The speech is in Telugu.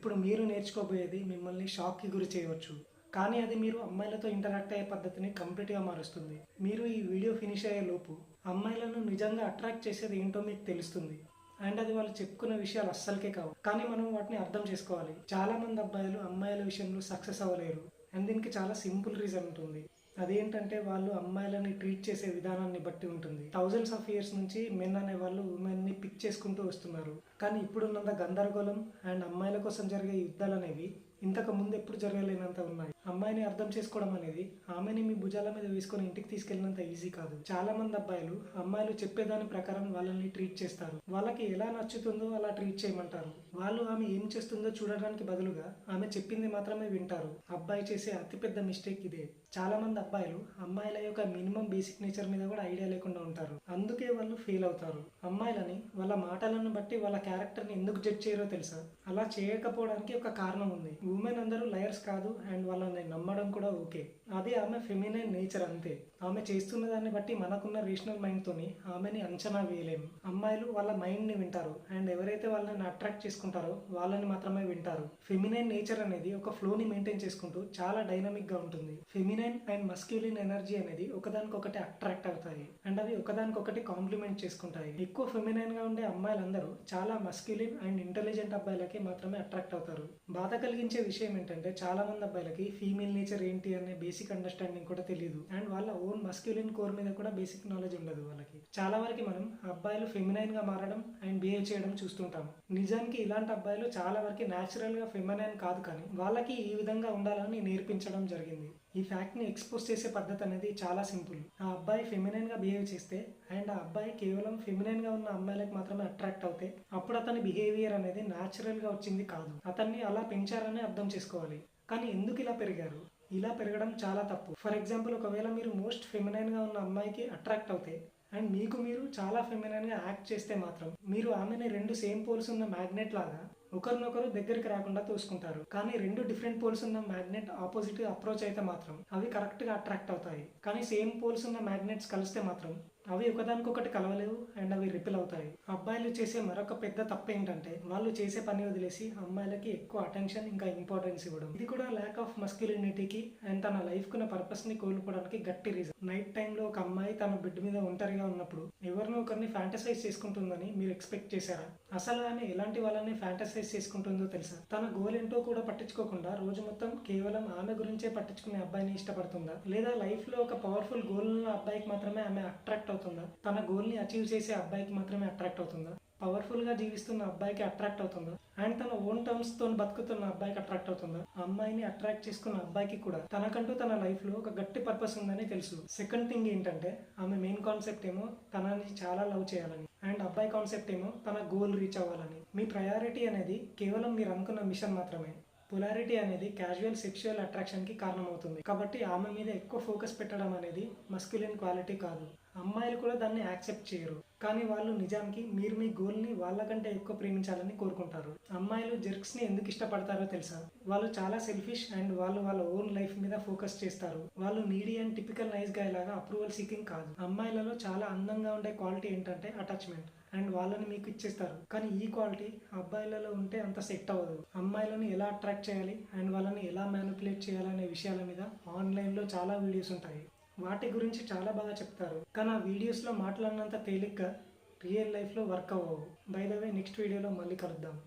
ఇప్పుడు మీరు నేర్చుకోబోయేది మిమ్మల్ని షాక్కి గురి చేయవచ్చు. కానీ అది మీరు అమ్మాయిలతో ఇంటరాక్ట్ అయ్యే పద్ధతిని కంప్లీట్గా మారుస్తుంది. మీరు ఈ వీడియో ఫినిష్ అయ్యే లోపు అమ్మాయిలను నిజంగా అట్రాక్ట్ చేసేది ఏంటో మీకు తెలుస్తుంది. అండ్ అది వాళ్ళు చెప్పుకున్న విషయాలు అస్సలకే కావు. కానీ మనం వాటిని అర్థం చేసుకోవాలి. చాలా మంది అబ్బాయిలు అమ్మాయిల విషయంలో సక్సెస్ అవ్వలేరు. అండ్ దీనికి చాలా సింపుల్ రీజన్ ఉంటుంది. అదేంటంటే వాళ్ళు అమ్మాయిలని ట్రీట్ చేసే విధానాన్ని బట్టి ఉంటుంది. థౌజండ్స్ ఆఫ్ ఇయర్స్ నుంచి మెన్ అనే వాళ్ళు ఉమెన్ని పిక్ చేసుకుంటూ వస్తున్నారు. కానీ ఇప్పుడున్నంత గందరగోళం అండ్ అమ్మాయి కోసం జరిగే యుద్ధాలు అనేవి ఇంతకు ముందు ఎప్పుడు జరగలేనంత ఉన్నాయి. అమ్మాయిని అర్థం చేసుకోవడం అనేది ఆమెని మీ భుజాల మీద వేసుకొని ఇంటికి తీసుకెళ్ళినంత ఈజీ కాదు. చాలా మంది అబ్బాయిలు అమ్మాయిలు చెప్పేదాని ప్రకారం వాళ్ళని ట్రీట్ చేస్తారు. వాళ్ళకి ఎలా నచ్చుతుందో అలా ట్రీట్ చేయమంటారు. వాళ్ళు ఆమె ఏం చేస్తుందో చూడడానికి బదులుగా ఆమె చెప్పింది మాత్రమే వింటారు. అబ్బాయి చేసే అతిపెద్ద మిస్టేక్ ఇదే. చాలా మంది అబ్బాయిలు అమ్మాయిల యొక్క మినిమం బేసిక్ నేచర్ మీద కూడా ఐడియా లేకుండా ఉంటారు. అందుకే వాళ్ళు ఫెయిల్ అవుతారు. అమ్మాయిలని వాళ్ళ మాటలను బట్టి వాళ్ళ క్యారెక్టర్ని ఎందుకు జడ్జ్ చేయరో తెలుసా? అలా చేయకపోవడానికి ఒక కారణం ఉంది. ఉమెన్ అందరూ లయర్స్ కాదు అండ్ వాళ్ళని నమ్మడం కూడా ఓకే అది ఆమె ఫెమినైన్ నేచర్ అంతే. ఆమె చేస్తున్న దాన్ని బట్టి మనకున్న రీజనల్ మైండ్ తోని ఆమెని అంచనా వేయలేము అమ్మాయిలు వాళ్ళ మైండ్ని వింటారు అండ్ ఎవరైతే వాళ్ళని అట్రాక్ట్ చేసుకుంటారో వాళ్ళని మాత్రమే వింటారు. ఫెమినైన్ నేచర్ అనేది ఒక ఫ్లోని మెయింటైన్ చేసుకుంటూ చాలా డైనమిక్గా ఉంటుంది. ఫెమినైన్ అండ్ మస్క్యులిన్ ఎనర్జీ అనేది ఒకదానికొకటి అట్రాక్ట్ అవుతాయి. అండ్ అవి ఒకదానికొకటి కాంప్లిమెంట్ చేసుకుంటాయి. ఎక్కువ ఫెమినైన్గా ఉండే అమ్మాయిలందరూ చాలా మస్క్యులిన్ అండ్ ఇంటెలిజెంట్ అబ్బాయిలకి మాత్రమే అట్రాక్ట్ అవుతారు. బాధ కలిగించే విషయం ఏంటంటే చాలా మంది అబ్బాయిలకి ఫీమేల్ నేచర్ ఏంటి అనే బేసిక్ అండర్స్టాండింగ్ కూడా తెలియదు అండ్ వాళ్ళ ఓన్ మస్క్యులిన్ కోర్ మీద కూడా బేసిక్ నాలెడ్జ్ ఉండదు వాళ్ళకి. చాలా వరకు మనం అబ్బాయిలు ఫెమినైన్గా మారడం అండ్ బిహేవ్ చేయడం చూస్తుంటాం. నిజానికి ఇలాంటి అబ్బాయిలు చాలా వరకు న్యాచురల్గా ఫెమినైన్ కాదు కానీ వాళ్ళకి ఈ విధంగా ఉండాలని నేర్పించడం జరిగింది. ఈ ఫ్యాక్ట్ని ఎక్స్పోజ్ చేసే పద్ధతి అనేది చాలా సింపుల్ ఆ అబ్బాయి ఫెమినైన్గా బిహేవ్ చేస్తే అండ్ ఆ అబ్బాయి కేవలం ఫెమినైన్గా ఉన్న అమ్మాయిలకు మాత్రమే అట్రాక్ట్ అవుతే అప్పుడు అతని బిహేవియర్ అనేది న్యాచురల్గా వచ్చింది కాదు. అతన్ని అలా పెంచారని అర్థం చేసుకోవాలి. కానీ ఎందుకు ఇలా పెరిగారు? ఇలా పెరగడం చాలా తప్పు. ఫర్ ఎగ్జాంపుల్ ఒకవేళ మీరు మోస్ట్ ఫెమినైన్గా ఉన్న అమ్మాయికి అట్రాక్ట్ అవుతే అండ్ మీకు మీరు చాలా ఫెమినైన్గా యాక్ట్ చేస్తే మాత్రం మీరు ఆమెని రెండు సేమ్ పోల్స్ ఉన్న మ్యాగ్నెట్ లాగా ఒకరినొకరు దగ్గరికి రాకుండా తోసుకుంటారు. కానీ రెండు డిఫరెంట్ పోల్స్ ఉన్న మ్యాగ్నెట్ ఆపోజిట్ అప్రోచ్ అయితే మాత్రం అవి కరెక్ట్గా అట్రాక్ట్ అవుతాయి. కానీ సేమ్ పోల్స్ ఉన్న మ్యాగ్నెట్స్ కలిస్తే మాత్రం అవి ఒకదానికొకటి కలవలేవు అండ్ అవి రిపిల్ అవుతాయి. అబ్బాయిలు చేసే మరొక పెద్ద తప్పు ఏంటంటే వాళ్ళు చేసే పని వదిలేసి అమ్మాయిలకి ఎక్కువ అటెన్షన్ ఇంకా ఇంపార్టెన్స్ ఇవ్వడం. ఇది కూడా ల్యాక్ ఆఫ్ మస్క్యులినిటీకి అండ్ తన లైఫ్ కున్న పర్పస్ని కోల్పోవడానికి గట్టి రీజన్ నైట్ టైంలో ఒక అమ్మాయి తన బెడ్ మీద ఒంటరిగా ఉన్నప్పుడు ఎవరినో ఒకరిని ఫ్యాంటసైజ్ చేసుకుంటుందని మీరు ఎక్స్పెక్ట్ చేశారా? అసలు ఆమె ఎలాంటి వాళ్ళని ఫ్యాంటసైజ్ చేసుకుంటుందో తెలుసా? తన గోల్ ఏంటో కూడా పట్టించుకోకుండా రోజు మొత్తం కేవలం ఆమె గురించే పట్టించుకునే అబ్బాయిని ఇష్టపడుతుందా? లేదా లైఫ్లో ఒక పవర్ఫుల్ గోల్ ఉన్న అబ్బాయికి మాత్రమే ఆమె అట్రాక్ట్ అవుతుంది? తన గోల్ని అచీవ్ చేసే అబ్బాయికి మాత్రమే అట్రాక్ట్ అవుతుందా? పవర్ఫుల్గా జీవిస్తున్న అబ్బాయికి అట్రాక్ట్ అవుతుందా? అండ్ తన ఓన్ టర్మ్స్తో బతుకుతున్న అబ్బాయికి అట్రాక్ట్ అవుతుందా? అమ్మాయిని అట్రాక్ట్ చేసుకున్న అబ్బాయికి కూడా. తనకంటూ తన లైఫ్లో ఒక గట్టి పర్పస్ ఉందని తెలుసు. సెకండ్ థింగ్ ఏంటంటే ఆమె మెయిన్ కాన్సెప్ట్ ఏమో తనని చాలా లవ్ చేయాలని. అండ్ అబ్బాయి కాన్సెప్ట్ ఏమో తన గోల్ రీచ్ అవ్వాలని. మీ ప్రయారిటీ అనేది కేవలం మీరు అనుకున్న మిషన్ మాత్రమే. పొలారిటీ అనేది క్యాజువల్ సెక్షువల్ అట్రాక్షన్కి కారణమవుతుంది. కాబట్టి ఆమె మీద ఎక్కువ ఫోకస్ పెట్టడం అనేది మస్క్యులిన్ క్వాలిటీ కాదు. అమ్మాయిలు కూడా దాన్ని యాక్సెప్ట్ చేయరు. కానీ వాళ్ళు నిజానికి మీరు మీ గోల్ని వాళ్ళకంటే ఎక్కువ ప్రేమించాలని కోరుకుంటారు. అమ్మాయిలు జెర్క్స్ని ఎందుకు ఇష్టపడతారో తెలుసా? వాళ్ళు చాలా సెల్ఫిష్ అండ్ వాళ్ళు వాళ్ళ ఓన్ లైఫ్ మీద ఫోకస్ చేస్తారు. వాళ్ళు needy and typical nice guy లాగా అప్రూవల్ సీకింగ్ కాదు. అమ్మాయిలలో చాలా అందంగా ఉండే క్వాలిటీ ఏంటంటే అటాచ్మెంట్ అండ్ వాళ్ళని మీకు ఇచ్చేస్తారు. కానీ ఈ క్వాలిటీ అబ్బాయిలలో ఉంటే అంత సెట్ అవ్వదు. అమ్మాయిలను ఎలా అట్రాక్ట్ చేయాలి అండ్ వాళ్ళని ఎలా మ్యానిపులేట్ చేయాలనే విషయాల మీద ఆన్లైన్లో చాలా వీడియోస్ ఉంటాయి. వాటి గురించి చాలా బాగా చెప్తారు. కానీ ఆ వీడియోస్లో మాట్లాడినంత తేలిగ్గా రియల్ లైఫ్లో వర్క్ అవ్వవు. బై ద వే నెక్స్ట్ వీడియోలో మళ్ళీ కలుద్దాం.